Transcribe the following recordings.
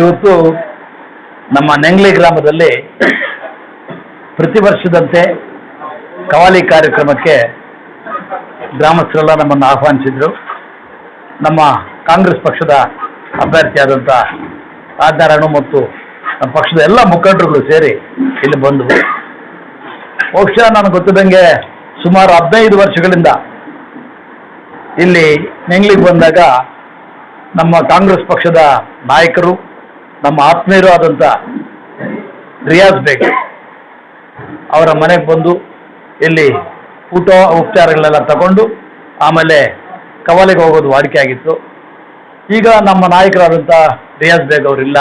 ಇವತ್ತು ನಮ್ಮ ನೆಂಗ್ಲಿ ಗ್ರಾಮದಲ್ಲಿ ಪ್ರತಿ ವರ್ಷದಂತೆ ಕವಾಲಿ ಕಾರ್ಯಕ್ರಮಕ್ಕೆ ಗ್ರಾಮಸ್ಥರೆಲ್ಲ ನಮ್ಮನ್ನು ಆಹ್ವಾನಿಸಿದ್ರು. ನಮ್ಮ ಕಾಂಗ್ರೆಸ್ ಪಕ್ಷದ ಅಭ್ಯರ್ಥಿಯಾದಂಥ ರಾಜನಾರಾಯಣ ಮತ್ತು ನಮ್ಮ ಪಕ್ಷದ ಎಲ್ಲ ಮುಖಂಡರುಗಳು ಸೇರಿ ಇಲ್ಲಿ ಬಂದವು. ಬಹುಶಃ ನನಗೆ ಗೊತ್ತಿದ್ದಂಗೆ ಸುಮಾರು ಹದಿನೈದು ವರ್ಷಗಳಿಂದ ಇಲ್ಲಿ ನೆಂಗ್ಲಿಗೆ ಬಂದಾಗ ನಮ್ಮ ಕಾಂಗ್ರೆಸ್ ಪಕ್ಷದ ನಾಯಕರು ನಮ್ಮ ಆತ್ಮೀಯರು ಆದಂಥ ರಿಯಾಜ್ ಬೇಗ್ ಅವರ ಮನೆಗೆ ಬಂದು ಇಲ್ಲಿ ಊಟ ಉಪಚಾರಗಳೆಲ್ಲ ತಗೊಂಡು ಆಮೇಲೆ ಕವಲೆಗೆ ಹೋಗೋದು ವಾಡಿಕೆ ಆಗಿತ್ತು. ಈಗ ನಮ್ಮ ನಾಯಕರಾದಂಥ ರಿಯಾಜ್ ಬೇಗ್ ಅವರಿಲ್ಲ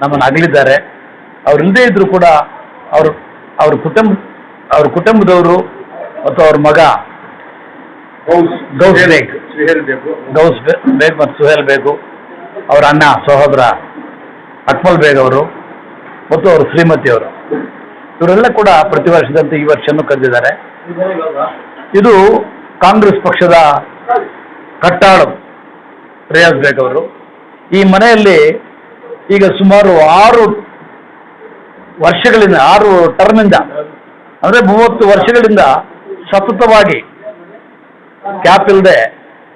ನಮ್ಮನ್ನು ಅಗಲಿದ್ದಾರೆ. ಅವ್ರು ಇಲ್ಲದೇ ಇದ್ದರೂ ಕೂಡ ಅವರು ಅವ್ರ ಕುಟುಂಬ ಅವ್ರ ಕುಟುಂಬದವರು ಮತ್ತು ಅವ್ರ ಮಗ ಗೌಸ್ ಬೇಗ್ ಗೌಸ್ ಬೇಗ್ ಮತ್ತು ಸುಹೇಲ್ ಬೇಗು ಅವರ ಅಣ್ಣ ಸಹೋದರ ಅಕ್ಮಲ್ ಬೇಗ್ ಅವರು ಮತ್ತು ಅವರು ಶ್ರೀಮತಿ ಅವರು. ಇವರೆಲ್ಲ ಕೂಡ ಪ್ರತಿ ವರ್ಷದಂತೆ ಈ ವರ್ಷನೂ ಕರೆದಿದ್ದಾರೆ. ಇದು ಕಾಂಗ್ರೆಸ್ ಪಕ್ಷದ ಕಟ್ಟಾಳು ರಿಯಾಜ್ ಬೇಗ್ ಅವರು. ಈ ಮನೆಯಲ್ಲಿ ಈಗ ಸುಮಾರು ಆರು ವರ್ಷಗಳಿಂದ, ಆರು ಟರ್ಮಿಂದ ಅಂದರೆ ಮೂವತ್ತು ವರ್ಷಗಳಿಂದ ಸತತವಾಗಿ ಕ್ಯಾಪ್ ಇಲ್ಲದೆ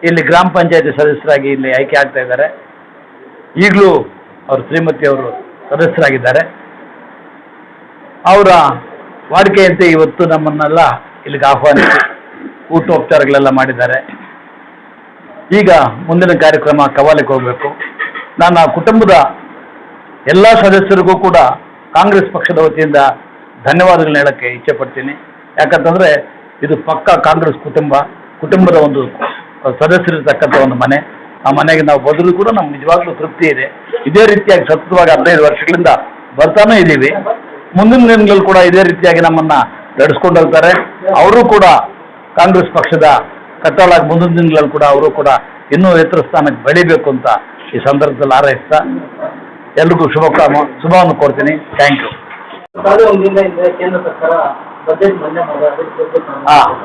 ಇಲ್ಲಿ ಗ್ರಾಮ ಪಂಚಾಯತಿ ಸದಸ್ಯರಾಗಿ ಇಲ್ಲಿ ಆಯ್ಕೆ ಆಗ್ತಾ ಇದ್ದಾರೆ. ಈಗಲೂ ಅವರು ಶ್ರೀಮತಿ ಅವರು ಸದಸ್ಯರಾಗಿದ್ದಾರೆ. ಅವರ ವಾಡಿಕೆಯಂತೆ ಇವತ್ತು ನಮ್ಮನ್ನೆಲ್ಲ ಇಲ್ಲಿಗೆ ಆಹ್ವಾನಿಸಿ ಊಟೋಪಚಾರಗಳೆಲ್ಲ ಮಾಡಿದ್ದಾರೆ. ಈಗ ಮುಂದಿನ ಕಾರ್ಯಕ್ರಮ ಕವಾಲಿಗೆ ಹೋಗಬೇಕು. ನನ್ನ ಕುಟುಂಬದ ಎಲ್ಲ ಸದಸ್ಯರಿಗೂ ಕೂಡ ಕಾಂಗ್ರೆಸ್ ಪಕ್ಷದ ವತಿಯಿಂದ ಧನ್ಯವಾದಗಳನ್ನ ಹೇಳಕ್ಕೆ ಇಚ್ಛೆ ಪಡ್ತೀನಿ. ಯಾಕಂತಂದ್ರೆ ಇದು ಪಕ್ಕ ಕಾಂಗ್ರೆಸ್ ಕುಟುಂಬ, ಕುಟುಂಬದ ಒಂದು ಸದಸ್ಯರಿರ್ತಕ್ಕಂಥ ಒಂದು ಮನೆ. ಆ ಮನೆಗೆ ನಾವು ಬದಲು ಕೂಡ ನಮ್ಗೆ ನಿಜವಾಗ್ಲೂ ತೃಪ್ತಿ ಇದೆ. ಇದೇ ರೀತಿಯಾಗಿ ಸತತವಾಗಿ ಹದಿನೈದು ವರ್ಷಗಳಿಂದ ಬರ್ತಾನೆ ಇದ್ದೀವಿ. ಮುಂದಿನ ದಿನಗಳಲ್ಲಿ ಕೂಡ ಇದೇ ರೀತಿಯಾಗಿ ನಮ್ಮನ್ನ ನಡೆಸ್ಕೊಂಡು ಹೋಗ್ತಾರೆ. ಅವರು ಕೂಡ ಕಾಂಗ್ರೆಸ್ ಪಕ್ಷದ ಕಟ್ಟಾಳಾಗಿ ಮುಂದಿನ ದಿನಗಳಲ್ಲಿ ಕೂಡ ಅವರು ಕೂಡ ಇನ್ನೂ ಎತ್ತರ ಸ್ಥಾನಕ್ಕೆ ಬೆಳಿಬೇಕು ಅಂತ ಈ ಸಂದರ್ಭದಲ್ಲಿ ಹಾರೈಸ್ತಾ ಎಲ್ರಿಗೂ ಶುಭ ಕಾಮ ಶುಭವನ್ನು ಕೊಡ್ತೀನಿ ಥ್ಯಾಂಕ್ ಯು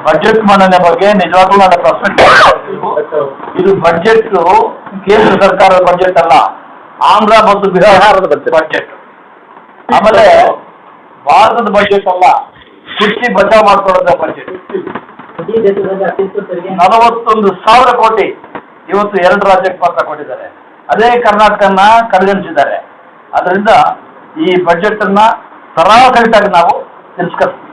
ಬಜೆಟ್ ಮಂಡನೆ ಬಗ್ಗೆ ನಿಜವಾಗ್ಲೂ ನನ್ನ ಪ್ರಶ್ನೆ ಇದು ಬಜೆಟ್ ಕೇಂದ್ರ ಸರ್ಕಾರದ ಬಜೆಟ್ ಅಲ್ಲ. ಆಂಧ್ರ ಮತ್ತು ಬಿಹಾರದ ಬಜೆಟ್. ಆಮೇಲೆ ಭಾರತದ ಬಜೆಟ್ ಅಲ್ಲ. ಕೃಷಿ ಬಚಾವ್ ಮಾಡ್ಕೊಳ್ಳೋದ ಬಜೆಟ್. ನಲವತ್ತೊಂದು ಸಾವಿರ ಕೋಟಿ ಇವತ್ತು ಎರಡು ರಾಜ್ಯಕ್ಕೆ ಮಾತ್ರ ಕೊಟ್ಟಿದ್ದಾರೆ. ಅದೇ ಕರ್ನಾಟಕನ ಕಡೆಗಣಿಸಿದ್ದಾರೆ ಅದರಿಂದ ಈ ಬಜೆಟ್ ಅನ್ನ ಸರಾಸರಿಯಾಗಿ ನಾವು ತಿರಸ್ಕರಿಸ್ತೀವಿ.